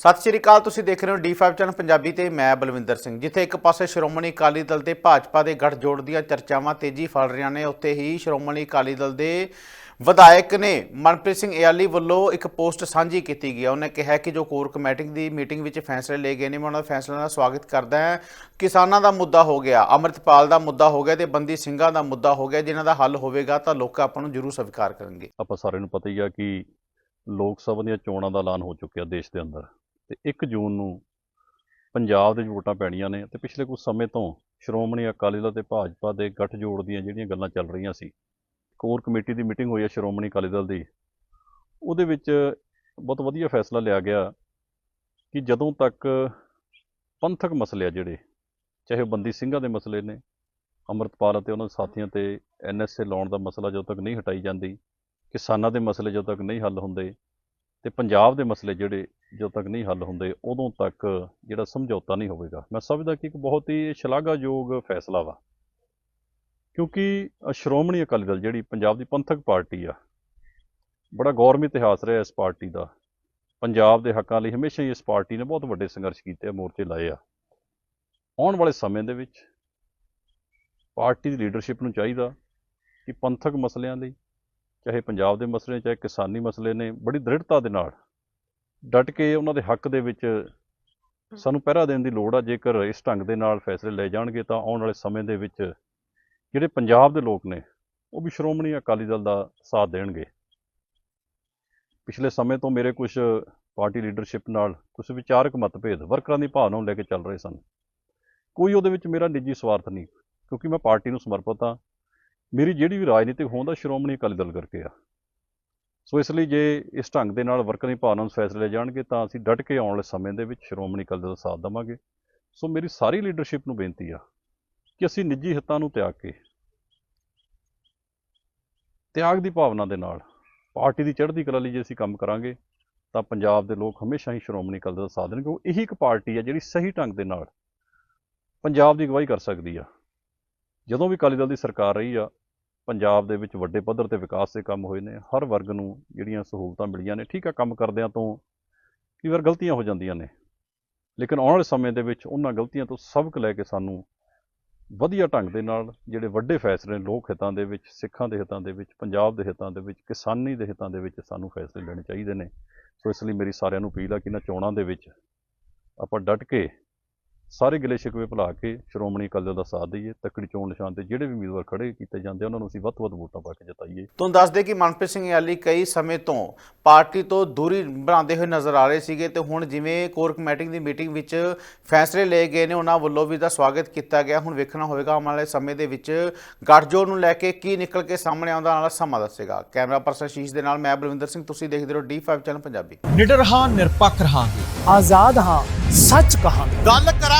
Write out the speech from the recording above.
ਸਤਿ ਸ਼੍ਰੀ ਅਕਾਲ, ਤੁਸੀਂ ਦੇਖ ਰਹੇ ਹੋ D5 ਚੈਨਲ ਪੰਜਾਬੀ ਤੇ ਮੈਂ ਬਲਵਿੰਦਰ ਸਿੰਘ। ਜਿੱਥੇ ਇੱਕ ਪਾਸੇ ਸ਼੍ਰੋਮਣੀ ਅਕਾਲੀ ਦਲ ਤੇ ਭਾਜਪਾ ਦੇ ਗੱਠਜੋੜ ਦੀਆਂ ਚਰਚਾਵਾਂ ਤੇਜ਼ੀ ਫੜ ਰਹੀਆਂ ਨੇ, ਉੱਥੇ ਹੀ ਸ਼੍ਰੋਮਣੀ ਅਕਾਲੀ ਦਲ ਦੇ ਵਿਧਾਇਕ ਨੇ ਮਨਪ੍ਰੀਤ ਸਿੰਘ ਇਆਲੀ ਵੱਲੋਂ ਇੱਕ ਪੋਸਟ ਸਾਂਝੀ ਕੀਤੀ ਗਈ ਉਹਨੇ ਕਿਹਾ ਕਿ ਜੋ ਕੋਰ ਕਮੇਟੀ ਦੀ ਮੀਟਿੰਗ ਵਿੱਚ ਫੈਸਲੇ ਲਏ ਗਏ ਨੇ, ਮੈਂ ਉਹਨਾਂ ਦੇ ਫੈਸਲਿਆਂ ਦਾ ਸਵਾਗਤ ਕਰਦਾ ਹਾਂ। ਕਿਸਾਨਾਂ ਦਾ ਮੁੱਦਾ ਹੋ ਗਿਆ, ਅੰਮ੍ਰਿਤਪਾਲ ਦਾ ਮੁੱਦਾ ਹੋ ਗਿਆ ਤੇ ਬੰਦੀ ਸਿੰਘਾਂ ਦਾ ਮੁੱਦਾ ਹੋ ਗਿਆ। ਜਿਨ੍ਹਾਂ ਦਾ ਹੱਲ ਹੋਵੇਗਾ ਤਾਂ ਲੋਕ ਆਪਾਂ ਨੂੰ ਜ਼ਰੂਰ ਸਵੀਕਾਰ ਕਰਨਗੇ। ਆਪਾਂ ਸਾਰਿਆਂ ਨੂੰ ਪਤਾ ਹੀ ਆ ਕਿ ਲੋਕ ਸਭਾ ਦੀਆਂ ਚੋਣਾਂ ਦਾ ਐਲਾਨ ਹੋ ਚੁੱਕਿਆ ਦੇਸ਼ ਦੇ ਅੰਦਰ। ਤੇ 1 ਜੂਨ ਨੂੰ ਪੰਜਾਬ ਦੇ ਵੋਟਾਂ ਪੈਣੀਆਂ ਨੇ ਤੇ ਪਿਛਲੇ ਕੁਝ ਸਮੇਂ ਤੋਂ ਸ਼੍ਰੋਮਣੀ ਅਕਾਲੀ ਦਲ ਤੇ ਭਾਜਪਾ ਦੇ ਗੱਠਜੋੜ ਦੀਆਂ ਜਿਹੜੀਆਂ ਗੱਲਾਂ ਚੱਲ ਰਹੀਆਂ ਸੀ, ਕੋਰ ਕਮੇਟੀ ਦੀ ਮੀਟਿੰਗ ਹੋਈ ਹੈ ਸ਼੍ਰੋਮਣੀ ਅਕਾਲੀ ਦਲ ਦੀ, ਉਹਦੇ ਵਿੱਚ ਬਹੁਤ ਵਧੀਆ ਫੈਸਲਾ ਲਿਆ ਗਿਆ ਕਿ ਜਦੋਂ ਤੱਕ ਪੰਥਕ ਮਸਲੇ ਆ ਜਿਹੜੇ, ਚਾਹੇ ਉਹ ਬੰਦੀ ਸਿੰਘਾਂ ਦੇ ਮਸਲੇ ਨੇ, ਅੰਮ੍ਰਿਤਪਾਲ ਅਤੇ ਉਹਨਾਂ ਦੇ ਸਾਥੀਆਂ ਤੇ ਐਨਐਸਏ ਲਾਉਣ ਦਾ ਮਸਲਾ ਜਦੋਂ ਤੱਕ ਨਹੀਂ ਹਟਾਈ ਜਾਂਦੀ, ਕਿਸਾਨਾਂ ਦੇ ਮਸਲੇ ਜਦੋਂ ਤੱਕ ਨਹੀਂ ਹੱਲ ਹੁੰਦੇ, ਤੇ ਪੰਜਾਬ ਦੇ ਮਸਲੇ ਜਿਹੜੇ ਜਦੋਂ ਤੱਕ ਨਹੀਂ ਹੱਲ ਹੁੰਦੇ, ਉਦੋਂ ਤੱਕ ਜਿਹੜਾ ਸਮਝੌਤਾ ਨਹੀਂ ਹੋਵੇਗਾ। ਮੈਂ ਸਮਝਦਾ ਕਿ ਇੱਕ ਬਹੁਤ ਹੀ ਸ਼ਲਾਘਾਯੋਗ ਫੈਸਲਾ ਵਾ। ਕਿਉਂਕਿ ਸ਼੍ਰੋਮਣੀ ਅਕਾਲੀ ਦਲ ਜਿਹੜੀ ਪੰਜਾਬ ਦੀ ਪੰਥਕ ਪਾਰਟੀ ਆ, ਬੜਾ ਗੌਰਵ ਇਤਿਹਾਸ ਰਿਹਾ ਇਸ ਪਾਰਟੀ ਦਾ। ਪੰਜਾਬ ਦੇ ਹੱਕਾਂ ਲਈ ਹਮੇਸ਼ਾ ਹੀ ਇਸ ਪਾਰਟੀ ਨੇ ਬਹੁਤ ਵੱਡੇ ਸੰਘਰਸ਼ ਕੀਤੇ ਆ, ਮੋਰਚੇ ਲਾਏ ਆ। ਆਉਣ ਵਾਲੇ ਸਮੇਂ ਦੇ ਵਿੱਚ ਪਾਰਟੀ ਦੀ ਲੀਡਰਸ਼ਿਪ ਨੂੰ ਚਾਹੀਦਾ ਕਿ ਪੰਥਕ ਮਸਲਿਆਂ ਲਈ, ਚਾਹੇ ਪੰਜਾਬ ਦੇ ਮਸਲੇ ਚਾਹੇ ਕਿਸਾਨੀ ਮਸਲੇ ਨੇ, ਬੜੀ ਦ੍ਰਿੜਤਾ ਦੇ ਨਾਲ ਡਟ ਕੇ ਉਹਨਾਂ ਦੇ ਹੱਕ ਦੇ ਵਿੱਚ ਸਾਨੂੰ ਪਹਿਰਾ ਦੇਣ ਦੀ ਲੋੜ ਆ ਜੇਕਰ ਇਸ ਢੰਗ ਦੇ ਨਾਲ ਫੈਸਲੇ ਲਏ ਜਾਣਗੇ ਤਾਂ ਆਉਣ ਵਾਲੇ ਸਮੇਂ ਦੇ ਵਿੱਚ ਜਿਹੜੇ ਪੰਜਾਬ ਦੇ ਲੋਕ ਨੇ ਉਹ ਵੀ ਸ਼੍ਰੋਮਣੀ ਅਕਾਲੀ ਦਲ ਦਾ ਸਾਥ ਦੇਣਗੇ। ਪਿਛਲੇ ਸਮੇਂ ਤੋਂ ਮੇਰੇ ਕੁਝ ਪਾਰਟੀ ਲੀਡਰਸ਼ਿਪ ਨਾਲ ਕੁਝ ਵਿਚਾਰਕ ਮਤਭੇਦ ਵਰਕਰਾਂ ਦੀ ਭਾਵਨਾ ਨੂੰ ਲੈ ਕੇ ਚੱਲ ਰਹੇ ਸਨ। ਕੋਈ ਉਹਦੇ ਵਿੱਚ ਮੇਰਾ ਨਿੱਜੀ ਸਵਾਰਥ ਨਹੀਂ ਕਿਉਂਕਿ ਮੈਂ ਪਾਰਟੀ ਨੂੰ ਸਮਰਪਿਤ ਹਾਂ। ਮੇਰੀ ਜਿਹੜੀ ਵੀ ਰਾਜਨੀਤਿਕ ਹੋਂਦ ਆ ਸ਼੍ਰੋਮਣੀ ਅਕਾਲੀ ਦਲ ਕਰਕੇ ਆ। ਸੋ ਇਸ ਲਈ ਜੇ ਇਸ ਢੰਗ ਦੇ ਨਾਲ ਵਰਕਰਾਂ ਦੀ ਭਾਵਨਾ ਨੂੰ ਫੈਸਲੇ ਜਾਣਗੇ, ਤਾਂ ਅਸੀਂ ਡਟ ਕੇ ਆਉਣ ਵਾਲੇ ਸਮੇਂ ਦੇ ਵਿੱਚ ਸ਼੍ਰੋਮਣੀ ਅਕਾਲੀ ਦਲ ਦਾ ਸਾਥ ਦੇਵਾਂਗੇ। ਸੋ ਮੇਰੀ ਸਾਰੀ ਲੀਡਰਸ਼ਿਪ ਨੂੰ ਬੇਨਤੀ ਆ ਕਿ ਅਸੀਂ ਨਿੱਜੀ ਹਿੱਤਾਂ ਨੂੰ ਤਿਆਗ ਕੇ, ਤਿਆਗ ਦੀ ਭਾਵਨਾ ਦੇ ਨਾਲ, ਪਾਰਟੀ ਦੀ ਚੜ੍ਹਦੀ ਕਲਾ ਲਈ ਜੇ ਅਸੀਂ ਕੰਮ ਕਰਾਂਗੇ, ਤਾਂ ਪੰਜਾਬ ਦੇ ਲੋਕ ਹਮੇਸ਼ਾ ਹੀ ਸ਼੍ਰੋਮਣੀ ਅਕਾਲੀ ਦਲ ਦਾ ਸਾਥ ਦੇਣਗੇ। ਉਹ ਇਹੀ ਇੱਕ ਪਾਰਟੀ ਆ ਜਿਹੜੀ ਸਹੀ ਢੰਗ ਦੇ ਨਾਲ ਪੰਜਾਬ ਦੀ ਅਗਵਾਈ ਕਰ ਸਕਦੀ ਆ। ਜਦੋਂ ਵੀ ਅਕਾਲੀ ਦਲ ਦੀ ਸਰਕਾਰ ਰਹੀ ਆ ਪੰਜਾਬ ਦੇ ਵਿੱਚ ਵੱਡੇ ਪੱਧਰ ਤੇ ਵਿਕਾਸ ਦੇ ਕੰਮ ਹੋਏ ਨੇ, ਹਰ ਵਰਗ ਨੂੰ ਜਿਹੜੀਆਂ ਸਹੂਲਤਾਂ ਮਿਲੀਆਂ ਨੇ, ਠੀਕ ਆ, ਕੰਮ ਕਰਦਿਆਂ ਤੋਂ ਕਈ ਵਾਰ ਗਲਤੀਆਂ ਹੋ ਜਾਂਦੀਆਂ ਨੇ, ਲੇਕਿਨ ਆਉਣ ਵਾਲੇ ਸਮੇਂ ਦੇ ਵਿੱਚ ਉਹਨਾਂ ਗਲਤੀਆਂ ਤੋਂ ਸਬਕ ਲੈ ਕੇ ਸਾਨੂੰ ਵਧੀਆ ਢੰਗ ਦੇ ਨਾਲ ਜਿਹੜੇ ਵੱਡੇ ਫੈਸਲੇ ਲੋਕ ਹਿੱਤਾਂ ਦੇ ਵਿੱਚ, ਸਿੱਖਾਂ ਦੇ ਹਿੱਤਾਂ ਦੇ ਵਿੱਚ, ਪੰਜਾਬ ਦੇ ਹਿੱਤਾਂ ਦੇ ਵਿੱਚ, ਕਿਸਾਨੀ ਦੇ ਹਿੱਤਾਂ ਦੇ ਵਿੱਚ ਸਾਨੂੰ ਫੈਸਲੇ ਲੈਣੇ ਚਾਹੀਦੇ ਨੇ। ਸੋ ਇਸ ਲਈ ਮੇਰੀ ਸਾਰਿਆਂ ਨੂੰ ਅਪੀਲ ਆ ਕਿ ਇਹਨਾਂ ਚੋਣਾਂ ਦੇ ਵਿੱਚ ਆਪਾਂ ਡਟ ਕੇ ਸਾਰੇ ਗਿਲੇ ਸ਼ਿਕਵੇ ਭੁਲਾ ਕੇ ਸ਼੍ਰੋਮਣੀ ਅਕਾਲੀ ਦਲ ਦਾ ਸਾਥ ਦਈਏ ਤੱਕੜੀ ਚੋਣ ਨਿਸ਼ਾਨ ਤੇ ਜਿਹੜੇ ਵੀ ਉਮੀਦਵਾਰ ਖੜੇ ਕੀਤੇ ਜਾਂਦੇ ਉਹਨਾਂ ਨੂੰ ਅਸੀਂ ਵੱਧ ਤੋਂ ਵੱਧ ਵੋਟਾਂ ਪਾ ਕੇ ਜਿਤਾਈਏ। ਤੁਹਾਨੂੰ ਦੱਸ ਦੇ ਕਿ ਮਨਪ੍ਰੀਤ ਸਿੰਘ ਯਾਲੀ ਕਈ ਸਮੇਂ ਤੋਂ ਪਾਰਟੀ ਤੋਂ ਦੂਰੀ ਬਣਾਉਂਦੇ ਹੋਏ ਨਜ਼ਰ ਆ ਰਹੇ ਸੀਗੇ ਤੇ ਹੁਣ ਜਿਵੇਂ ਕੋਰ ਕਮੇਟੀ ਦੀ ਮੀਟਿੰਗ ਵਿੱਚ ਫੈਸਲੇ ਲਏ ਗਏ ਨੇ ਉਹਨਾਂ ਵੱਲੋਂ ਵੀ ਦਾ ਸਵਾਗਤ ਕੀਤਾ ਗਿਆ। ਹੁਣ ਵੇਖਣਾ ਹੋਵੇਗਾ ਆਉਣ ਵਾਲੇ ਸਮੇਂ ਦੇ ਵਿੱਚ ਗੱਠਜੋੜ ਨੂੰ ਲੈ ਕੇ ਕੀ ਨਿਕਲ ਕੇ ਸਾਹਮਣੇ ਆਉਂਦਾ ਨਾਲ ਸਮਾਂ ਦੱਸੇਗਾ। ਕੈਮਰਾ ਪਰਸਨ ਸ਼ੀਸ਼ ਦੇ ਨਾਲ ਮੈਂ ਬਲਵਿੰਦਰ ਸਿੰਘ ਤੁਸੀਂ ਦੇਖਦੇ ਰਹੋ D5 ਚੈਨਲ ਪੰਜਾਬੀ। ਨਿਡਰ ਹਾਂ ਨਿਰਪੱਖ ਰਹਾਂਗੇ ਆਜ਼ਾਦ ਹਾਂ ਸੱਚ ਕਹਾਂਗੇ। ਗੱਲ ਕਰਾਂਗੇ।